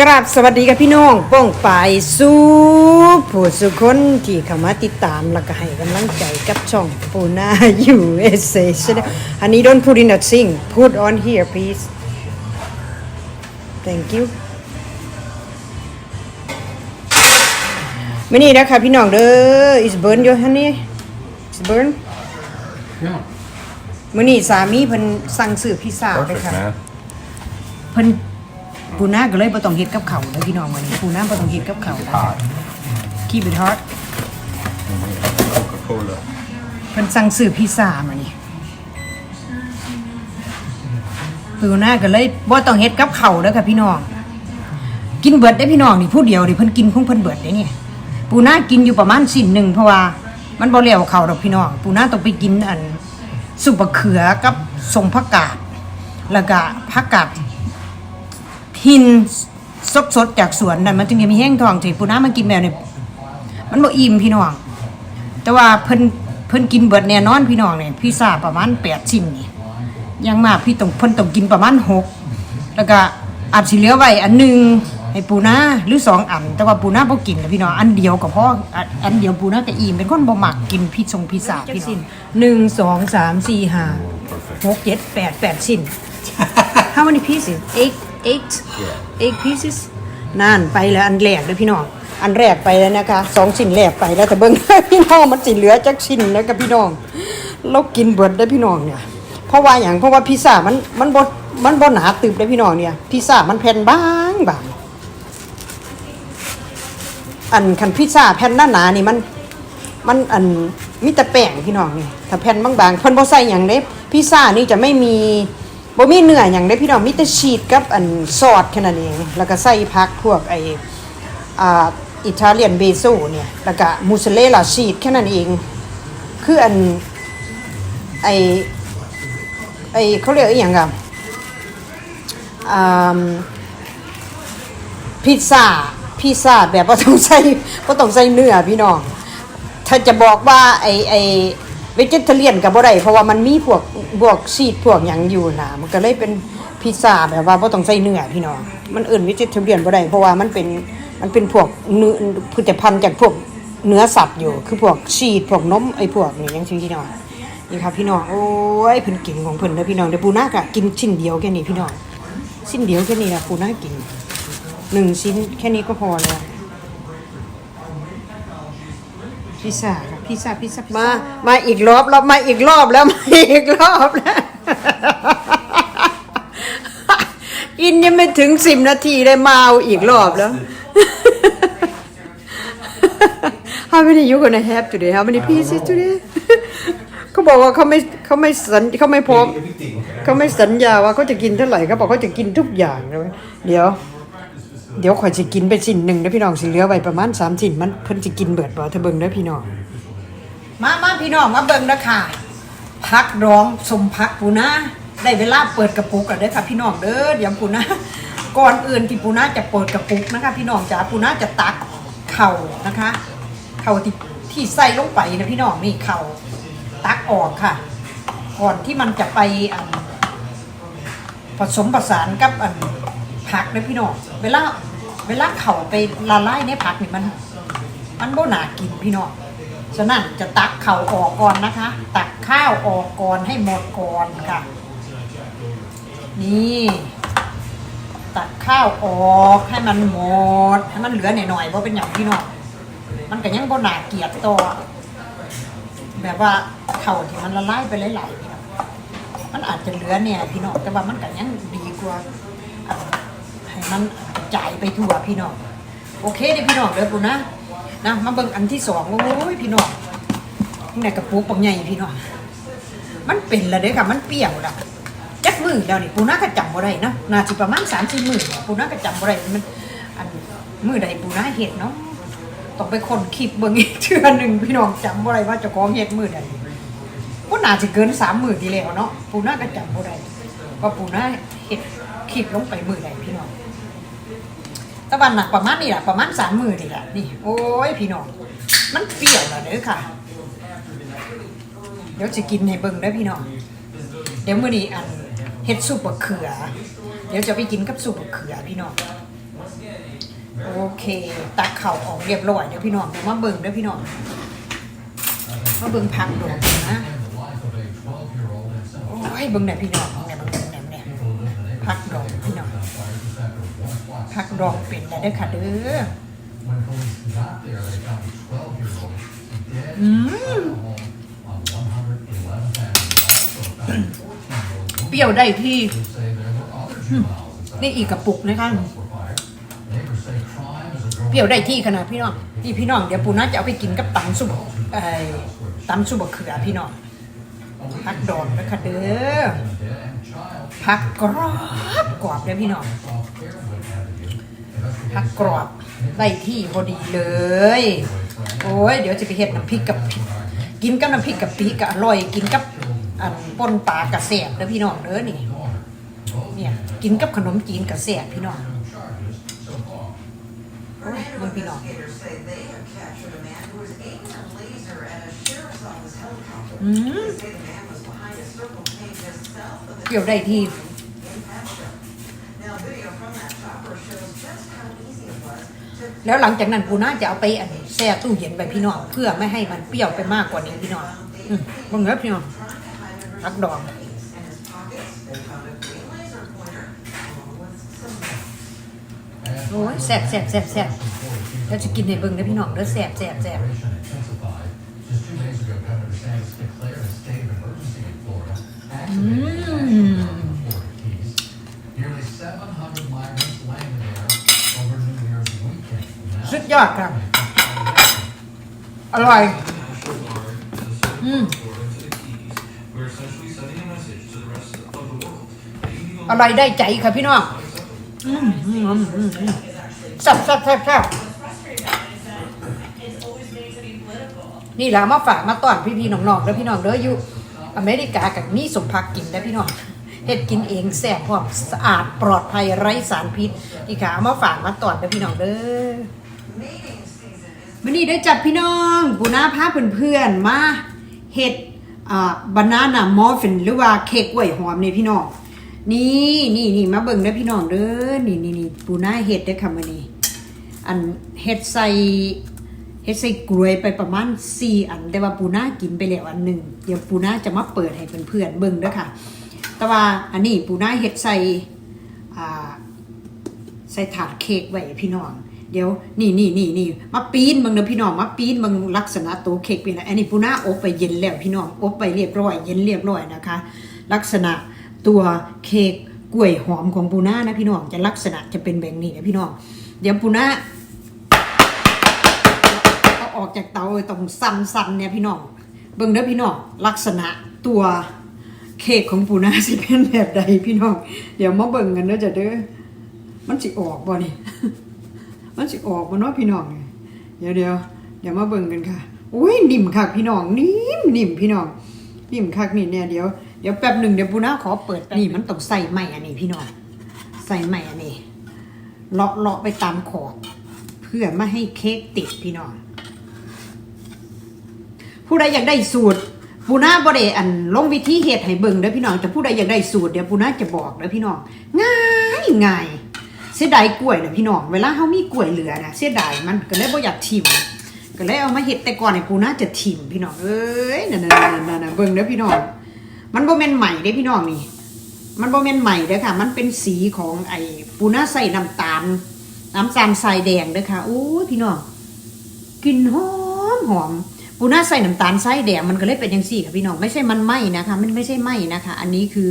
กราบสวัสดีกับพี่น้องป้องปายสู้ผู้สุคนที่เข้ามาติดตามและก็ให้กำลังใจกับช่องปูนา USA Channel อันนี้ don't put in a sing put on here please thank you ไม่นี่นะคะพี่น้องเด้อ is burn your honey is burn Yeah. มื้อนี้สามีเพิ่นสั่งซื้อพิซซ่าไป Perfect, ค่ะ man. เพิ่น ปูนาก็เลยบ่ต้องเฮ็ดกับเขาวเด้อพี่น้องวันนี้ปูนาบ่ต้องเฮ็ดกับเขาว Hot. keep it hot Coca Cola. เพิ่นสั่งซื้อพิซซ่ามานี่ปูนาก็เลยบ่ต้องเฮ็ดกับเขาวเด้อค่ะพี่น้องกินเบิดได้พี่น้องนี่ผู้เดียวนี่เพิ่นกินของเพิ่นเบิดได้นี่ปูนากินอยู่ประมาณสิ้นหนึ่งเพราะว่ามันบ่แล้วเขาวดอกพี่น้องปูนาต้องไปกินอันสุปบะเขือกับทรงผักกาดแล้วก็ผักกาด หินสดๆจากสวนนั่นมันจึงจะมีแห้งทองที่ปูน้ามากินแบบนี้มันบ่อิ่มพี่น้อง แต่ว่าเพิ่นเพิ่นกินเบิดแน่นอนพี่น้องเนี่ยพิซซาประมาณ8ชิ้นนี่ยังมากพี่ต้องเพิ่นต้องกินประมาณ6แล้วก็อาจสิเหลือไว้อันหนึ่งให้ปูน้าหรือสองอัน แต่ว่าปูน้าบ่กินนะพี่น้องอันเดียวก็พออันอันเดียวปูน้าก็อิ่มเป็นคนบ่มักกินพิซซงพิซซาพี่น้องหนึ่งสองสามสี่ห้าหกเจ็ดแปดแปดชิ้น How many pieces? Eight, eight, eight pieces. นั่นไปแล้วอันแรกเลยพี่น้อง อันแรกไปแล้วนะคะสองชิ้นแรกไปแล้วแต่เบิ้งพี่น้องมันสิเหลือจักชิ้นแล้วกับพี่น้องเรากินเบิดได้อพี่น้องเนี่ย เพราะว่าอย่างเพราะว่าพิซซ่ามันมันบดมันบดหนาตึบได้อพี่น้องเนี่ย พิซซ่ามันแผ่นบางบางอันคันพิซซ่าแผ่นหนาหนาๆนี่มันมันอันมีแต่แป้งพี่น้องนี่ถ้าแผ่นบางๆเพิ่นบ่ใส่หยังเด้พิซซ่านี่จะไม่มี บ่มีเนื้อหยังเด้พี่น้องมีแต่ชีสกับอันซอสแค่นั้นเองแล้วก็ใส่ผักพวกไออ่าอิตาเลียนเบโซเนี่ยแล้วก็มูสซเรลล่าชีสแค่นั้นเอง คืออันไอไอเขาเรียกอีหยังอะอ่าพิซซ่าพิซซ่าแบบว่าต้องใส่บ่ต้องใส่เนื้อพี่น้อง ถ้าจะบอกว่าไอไอ เวจิเทเรียนกับบ่ได้เพราะว่ามันมีพวกพวกชีสพวกหยังอยู่นะมันก็เลยเป็นพิซซ่าแบบว่าบ่ต้องใส่เนื้อพี่น้องมันเอื่นเวจิเทเรียนบ่ได้เพราะว่ามันเป็นมันเป็นพวกเนื้อผลิตภัณฑ์จากพวกเนื้อสัตว์อยู่ คือพวกชีสพวกนมไอพวกนี่ยังซี่พี่น้องนี่ครับพี่น้องโอ้ยเพิ่นกินของเพิ่นเด้อพี่น้องเดี๋ยวปูนากะกินชิ้นเดียวแค่นี้พี่น้องชิ้นเดียวแค่นี้นะปูนากินหนึ่งชิ้นแค่นี้ก็พอแล้วพิซซ่าค่ะ พิซซ่าพิซซ่ามามาอีกรอบแล้วมาอีกรอบแล้วมาอีกรอบแล้ว อินยังไม่ถึงสิบนาทีเลยมาเอาอีกรอบแล้ว How many you gonna have today How many pieces today เขาบอกว่าเขาไม่เขาไม่สัญเขาไม่พร้อมเขาไม่สัญญาว่าเขาจะกินเท่าไหร่เขาบอกเขาจะกินทุกอย่างเลยเดี๋ยว เดี๋ยวข่อยจะกินไปชิ้นหนึ่งนะพี่น้องสิเหลือไว้ประมาณสามชิ้นมันเพิ่นจะกินเบิดบ่ถ้าเบิ่งได้อพี่น้อง มามาพี่น้องมาเบิ่งนะค่ะพักร้องสมพักปูนาได้เวลาเปิดกระปุกแล้วเด้อค่ะ พี่น้องเด้อเดี๋ยวปูนาก่อนอื่นที่ปูนาจะเปิดกระปุกนะคะ พี่น้องจ๋าปูนาจะตักเข่านะคะ เข่าที่ที่ใส่ลงไปนะพี่น้องนี่เข่าตักออกค่ะ ก่อนที่มันจะไปผสมผสานกับอันผักเลยพี่น้องเวลาเวลาเข่าไปละลายในผักนี่มัน มันโบหนากินพี่น้อง ฉะนั้นจะตักเข่าออกก่อนนะคะ ตักข้าวออกก่อนให้หมดก่อนค่ะ นี่ ตักข้าวออกให้มันหมด ให้มันเหลือหน่อยๆเพราะเป็นอย่างพี่น้องมันก็ยังโบหนาเกียดต่อแบบว่าเข่าที่มันละลายไปหลายๆมันอาจจะเหลือเนี่ยพี่น้องแต่ว่ามันก็ยังดีกว่าให้มันจ่ายไปทั่วพี่น้องโอเคเด้พี่น้องเด้อปูนะ นะมาเบิ่งอันที่สองโอ้ยพี่น้องนี่กระปุกปังใหญ่พี่น้องมันเป็นละเด้อค่ะมันเปรี้ยวละจักมือแล้วนี่ปูนะก็จำบ่ได้นะน่าสิประมาณสามสี่มือปูนะก็จำบ่ได้มันอันมือใดปูนะเห็ดเนาะต้องไปคนคลิปเบิ่งอีกเทื่อหนึ่งพี่น้องจำบ่ได้ว่าจะของเห็ดมือใดก็น่าจะเกินสามหมื่นทีแล้วเนาะปูน่าก็จำบ่ได้ว่าปูน่าเห็ดคลิปลงไปมือใดพี่น้อง ตะวันหนักประมาณนี่แหละประมาณสามหมื่นนี่แหละนี่โอ้ยพี่น้องมันเปรี้ยวแล้วเด้อค่ะ เดี๋ยวจะกินให้เบิ่งได้พี่น้องเดี๋ยวมื้อนี้อันเฮ็ดซุปบะเขือ เดี๋ยวจะไปกินกับซุปบะเขือพี่น้องโอเคตักเข่าออกเรียบร้อยเดี๋ยวพี่น้องเดี๋ยวมาเบิ่งเดี๋ยวพี่น้องมาเบิ่งพักดอกนะโอ้ยเบิ่งไหนอยพี่น้องเบิ่ยเบิ่งไหนอยเนี่ยพักดอกพี่น้อง พักดอกเป็นแล้วเด้อค่ะเด้อ When police got there, they found a 12-year-old dead อืม on 111th Avenue. Also found a 14-year-old เปรี้ยวได้ที่ Police say there were other juveniles inside นี่อีกกระปุกนะคะ were fired. Neighbors say crime is a growing เปรี้ยวได้ที่ขนาดพี่น้องนี่พี่น้องเดี๋ยวปูน่าจะเอาไปกินกับตำซุปไอ้ตำซุปบะเขือพี่น้องพักดอกนะคะเด้อ dead and child พักกรอบกรอบเด้อพี่น้อง ผักกรอบได้ที่พอดีเลย โอ้ยเดี๋ยวจะไปเห็ดน้ำพริกกับกินกับน้ำพริกกับปีกะอร่อยกินกับอันป่นปลากระเสียบแล้พี่น้องเด้อนี่เนี่ยกินกับขนมจีนกระเสียบพี่น้องมันพี่น้องอืมเกี่ยวได้ที่ แล้วหลังจากนั้นกูน่าจะเอาไปอันแช่ตู้เย็นไปพี่น้องเพื่อไม่ให้มันเปรี้ยวไปมากกว่านี้พี่น้องมบังเอิญพี่น้องรักดองโอ้ยแสบแสบแสบแสบแล้วจะกินในเบิ้งเด้พี่น้องเด้อแสบแสบแสบ อดครับ อร่อย อืมอะไรได้ใจค่ะพี่น้องแซ่บแซ่บแซ่บแซ่บนี่แหละมาฝากมาต้อนพี่ๆน้องๆแล้วพี่น้องเด้ออยู่อเมริกากับนี่สมพักกินได้พี่น้องเห็ดกินเองแซ่บพอมสะอาดปลอดภัยไร้สารพิษนี่ค่ะมาฝากมาต้อนเด้อพี่น้องเด้อ วันนี้ได้จับพี่น้องปูนาพาเพื่อนๆมาเฮ็ดบานาน่ามอฟฟินหรือว่าเค้กกล้วยหอมนี่พี่น้องนี่นี่นี่มาเบิ่งเด้พี่น้องเด้อนี่นี่นี่ปูนาเฮ็ดเด้ค่ะมื้อนี้ อันเฮ็ดใส่เฮ็ดใส่กล้วยไปประมาณ4อัน แต่ว่าปูนากินไปแล้วอันหนึ่งเดี๋ยวปูนาจะมาเปิดให้เพื่อนๆเบิ่งด้อค่ะ แต่ว่าอันนี้ปูนาเฮ็ดใส่ใส่ถาดเค้กไว้พี่น้อง เดี๋ยวนี่นี่นี่นี่มาปีนมึงเด้อพี่น้องมาปีนมึงลักษณะตัวเค้กเป็นอะไรอันนี้ปูน่าอบไปเย็นแล้วพี่น้องอบไปเรียบร้อย เย็นเรียบร้อยนะคะ ลักษณะตัวเค้กกล้วยหอมของปูน่านะพี่น้องจะลักษณะจะเป็นแบบนี้นะพี่น้องเดี๋ยวปูน่าเอาออกจากเตาเลยต้องสั่นๆเนี่ยพี่น้องเบิ่งเด้อพี่น้องลักษณะตัวเค้กของปูนาสิเป็นแบบใดพี่น้อง เดี๋ยวมาเบิ่งกันเด้อจะเด้อมันสิออกบ่นี่ มันสิออกบ่เนาะพี่น้องเดี๋ยวเดี๋ยวเดี๋ยวมาเบิ่งกันค่ะอุ้ยนิ่มคักพี่น้องนิ่มนิ่มพี่น้องนิ่มคักนี่เนี่ยเดี๋ยวเดี๋ยวแป๊บหนึ่งเดี๋ยวปูนาขอเปิดนี่มันต้องใส่ไม้อันนี้พี่น้องใส่ไม้อันนี้เลาะเลาะไปตามขอบเพื่อไม่ให้เค้กติดพี่น้องผู้ใดอยากได้สูตรปูนาบ่ได้อันลงวิธีเฮ็ดให้เบิ่งเด้อพี่น้องแต่ผู้ใดอยากได้สูตรเดี๋ยวปูนาจะบอกเด้อพี่น้องง่ายง่าย เสียดายกล้วยนะพี่น้องเวลาเฮามีกล้วยเหลือนะเสียดายมันก็เลยบ่อยากทิมก็เลยเอามาเฮ็ดแต่ก่อนให้ปูน่าจะทิ่มพี่น้องเอ้ยนั่นๆๆๆเบิ่งเด้อพี่น้อง มันโบ่แม่นใหม่เด้พี่น้องนี่ มันโบ่แม่นใหม่เด้อค่ะ มันเป็นสีของไอ้ปูน่าใส่น้ำตาล น้ำตาลทรายแดงเด้อค่ะโอ้ยพี่น้องกลิ่นหอมหอมปูน่าใส่น้ำตาลทรายแดงมันก็เลยเป็นอย่างสี่ค่ะพี่น้องไม่ใช่มันไหมนะคะ มันไม่ใช่ไหมนะคะ อันนี้คือ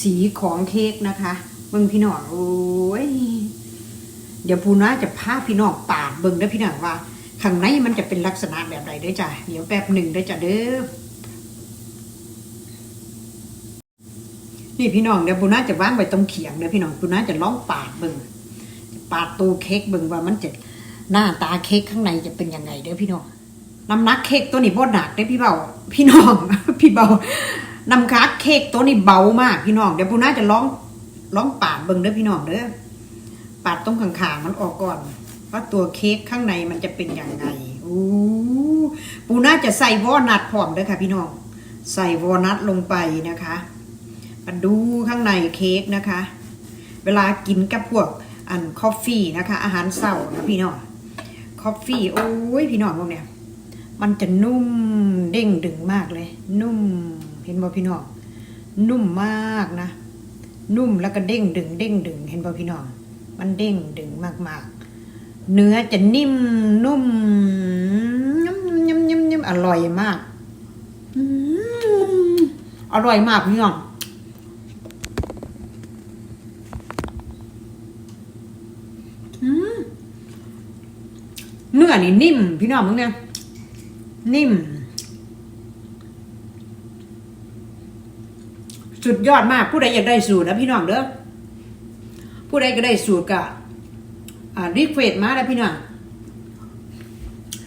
สีของเค้กนะคะ เบิ่งพี่น้องโอ้ยเดี๋ยวปูน่าจะพาพี่น้องปาดเบิ่งเด้พี่น้องว่าข้างในมันจะเป็นลักษณะแบบใดเด้อจ้ะเดี๋ยวแป๊บหนึ่งเด้อจ้ะเด้อนี่พี่น้องเดี๋ยวปูน่าจะวางไว้ตรงเขียงเด้อพี่น้องปูน่าจะลองปาดเบิ่งปาดตัวเค้กเบิ่งว่ามันจะหน้าตาเค้กข้างในจะเป็นยังไงเด้อพี่น้องน้ำหนักเค้กตัวนี้บ่หนักเด้อพี่เบาพี่น้องพี่เบาน้ำคักเค้กตัวนี้เบามาก พี่น้องเดี๋ยวปูน่าจะลอง ลองปาดเบิ่งเด้อพี่น้องเด้อปาดตรงขางๆมันออกก่อน ว่าตัวเค้กข้างในมันจะเป็นอยังไงอู้ปูน่าจะใส่วอนัทพร้อมเด้อค่ะพี่น้อง ใส่วอนัทลงไปนะคะมาดูข้างในเค้กนะคะ เวลากินกับพวกอันคอฟฟี่นะคะ อาหารเช้านะพี่น้องคอฟฟี่โอ้ยพี่น้องพวกเนี้ยมันจะนุ่มเด้งดึงมากเลย นุ่มเห็นบ่พี่น้องนุ่มมากนะ นุ่มแล้วก็เด้งดึงเด้งดึงเห็นบ่ะพี่น้อง มันเด้งดึงมากๆ เนื้อจะนิ่มนุ่มยำยำยำยำอร่อยมากอร่อยมากพี่น้องเนื้อนี่นิ่ม พี่น้องมึงเนี่ยนิ่ม สุดยอดมากผู้ใดอยากได้สูตรนะพี่น้องเด้อผู้ใดก็ได้สูตรกะรีเควสมาแล้วพี่น้อง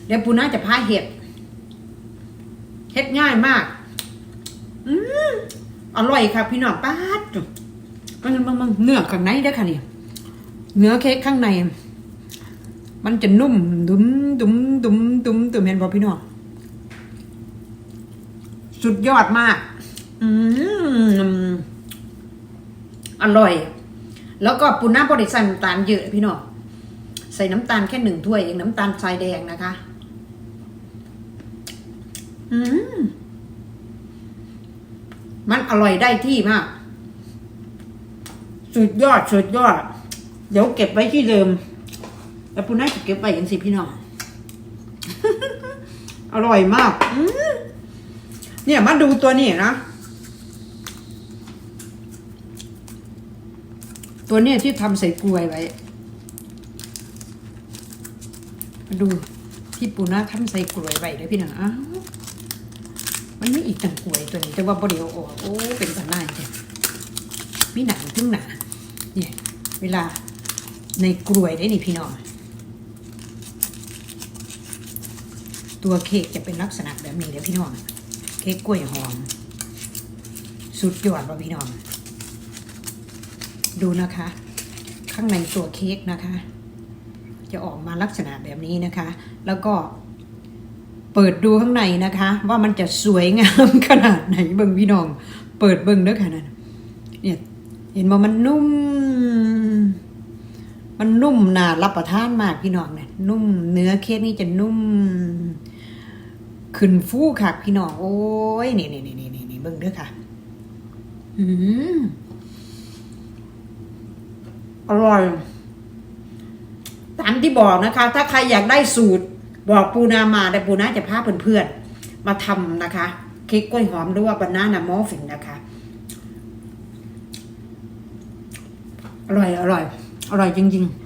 เดี๋ยวปูน่าจะพาเห็ดเฮ็ดง่ายมาก อืมอร่อยครับพี่น้องป้าดมันมันมันเนื้อข้างในเด้ค่ะนี่เนื้อเค้กข้างใน มันจะนุ่มดุมดุมดุมดุมดุมเห็นบ่พี่น้องสุดยอดมาก อร่อย แล้วก็ปูน่าบริใส่น้ำตาลเยอะพี่น้องใส่น้ำตาลแค่หนึ่งถ้วยเองน้ำตาลทรายแดงนะคะ อืมมันอร่อยได้ที่มาก สุดยอดสุดยอด เดี๋ยวเก็บไว้ที่เดิม แล้วปูน่าจะเก็บไว้อย่างสิพี่น้อง อร่อยมาก เนี่ยมาดูตัวนี้นะ ตัวเนี้ยที่ทำใส่กลวยไว้ มาดูที่ปูนาทำใส่กลวยไว้เด้อพี่น้องอ้าวมันไม่อีกต่างกลวยตัวนี้แต่ว่าบริเอาออกโอ้เป็นกันได้จ้ะมีหนังทึ่งหนาเนี่ยเวลาในกลวยได้นี่พี่น้องตัวเค้กจะเป็นลักษณะแบบนี้เด้อพี่น้อง เค้กกล้วยหอม สุดยอดว่ะพี่น้อง ดูนะคะ ข้างในตัวเค้กนะคะ จะออกมาลักษณะแบบนี้นะคะ แล้วก็เปิดดูข้างในนะคะ ว่ามันจะสวยงามขนาดไหนเบิ่งพี่น้อง เปิดเบิ่งด้อค่ะนั่นเนี่ยเห็นว่ามันนุ่ม มันนุ่มน่ารับประทานมากพี่น้องเนี่ยนุ่มเนื้อเค้กนี่จะนุ่ม ขึ้นฟูค่ะพี่น้อง โอ้ยนี่นี่นี่นี่นี่เบิ่งด้อค่ะ อืม อร่อย ตามที่บอกนะคะ ถ้าใครอยากได้สูตร บอกปูนามาแต่ปูนาจะพาเพื่อนๆมาทำนะคะเค้กกล้วยหอมหรือว่าบานาน่ามอฟฟินนะคะอร่อยอร่อย อร่อยจริง ๆ